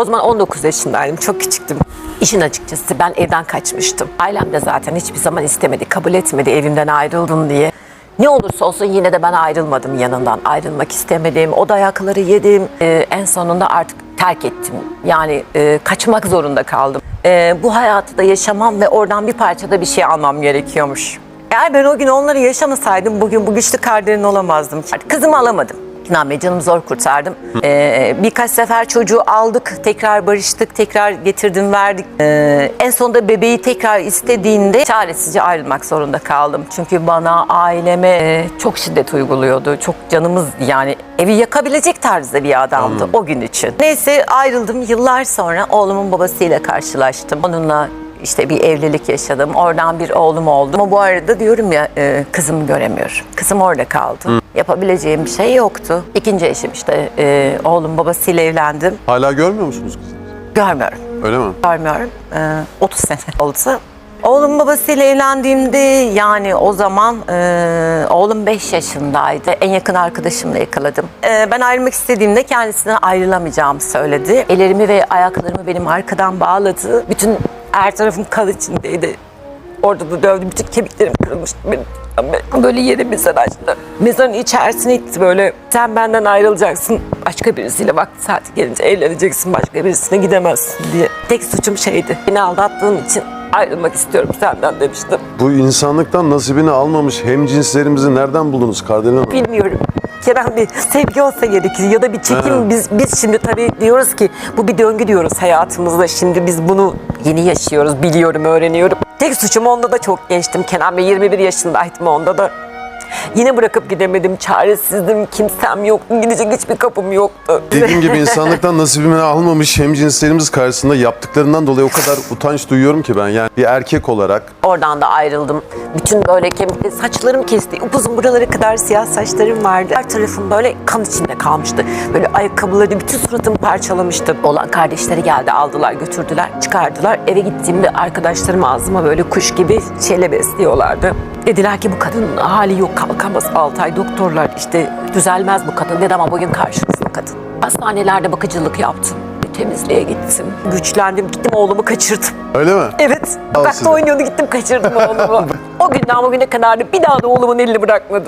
O zaman 19 yaşındaydım. Çok küçüktüm. İşin açıkçası ben evden kaçmıştım. Ailem de zaten hiçbir zaman istemedi, kabul etmedi evimden ayrıldım diye. Ne olursa olsun yine de ben ayrılmadım yanından. Ayrılmak istemedim. O dayakları yedim. Ee, en sonunda artık terk ettim. Yani e, kaçmak zorunda kaldım. Ee, bu hayatı da yaşamam ve oradan bir parçada bir şey almam gerekiyormuş. Eğer ben o gün onları yaşamasaydım bugün bu güçlü karderin olamazdım. Kızımı alamadım. Kenan Bey canımı zor kurtardım. Ee, birkaç sefer çocuğu aldık, tekrar barıştık, tekrar getirdim verdik. Ee, en sonunda bebeği tekrar istediğinde çaresizce ayrılmak zorunda kaldım. Çünkü bana, aileme e, çok şiddet uyguluyordu. Çok canımız yani evi yakabilecek tarzda bir adamdı o gün için. Neyse ayrıldım. Yıllar sonra oğlumun babasıyla karşılaştım. Onunla işte bir evlilik yaşadım. Oradan bir oğlum oldu. Ama bu arada diyorum ya e, kızımı göremiyorum. Kızım orada kaldı. Yapabileceğim bir şey yoktu. İkinci eşim işte e, oğlum babasıyla evlendim. Hala görmüyor musunuz kızınızı? Görmüyorum. Öyle mi? Görmüyorum. E, 30 sene oldu. Oğlum babasıyla evlendiğimde yani o zaman e, oğlum 5 yaşındaydı. En yakın arkadaşımla yakaladım. E, ben ayrılmak istediğimde kendisinden ayrılamayacağımı söyledi. Ellerimi ve ayaklarımı benim arkadan bağladı. Bütün her tarafım kan içindeydi. Orada da dövdü. Bütün kemiklerim kırılmıştı benim. Böyle yere mezar açtı. Mezarın içerisine itti böyle. Sen benden ayrılacaksın. Başka birisiyle vakti saati gelince evleneceksin. Başka birisine gidemezsin diye. Tek suçum şeydi. Beni aldattığın için ayrılmak istiyorum senden demiştim. Bu insanlıktan nasibini almamış hemcinslerimizi nereden buldunuz Kardelen Hanım? Bilmiyorum. Kerem bir sevgi olsa gerekir ya da bir çekim. Evet. Biz biz şimdi tabii diyoruz ki bu bir döngü diyoruz hayatımızda. Şimdi biz bunu yeni yaşıyoruz, biliyorum, öğreniyorum. Tek suçum onda da çok gençtim. Kenan Bey 21 yaşındaydım onda da. Yine bırakıp gidemedim. Çaresizdim. Kimsem yoktu. Gidecek hiçbir kapım yoktu. Dediğim gibi insanlıktan nasibini almamış hemcinslerimiz karşısında yaptıklarından dolayı o kadar utanç duyuyorum ki ben. Yani bir erkek olarak Oradan da ayrıldım. Bütün böyle kemikli saçlarım kesti. Upuzun buralara kadar siyah saçlarım vardı. Her tarafım böyle kan içinde kalmıştı. Böyle ayakkabıları bütün suratımı parçalamıştı. Olan kardeşleri geldi aldılar götürdüler çıkardılar. Eve gittiğimde arkadaşlarım ağzıma böyle kuş gibi şeyle besliyorlardı. Dediler ki bu kadının hali yok kalkamaz 6 ay doktorlar işte düzelmez bu kadın dedi ama bugün karşınızda kadın. Hastanelerde bakıcılık yaptım. Temizliğe gittim. Güçlendim. Gittim oğlumu kaçırdım. öyle mi? Evet. Sokakta oynuyordu gittim kaçırdım oğlumu. o günden bugüne kadar da bir daha da oğlumun elini bırakmadım.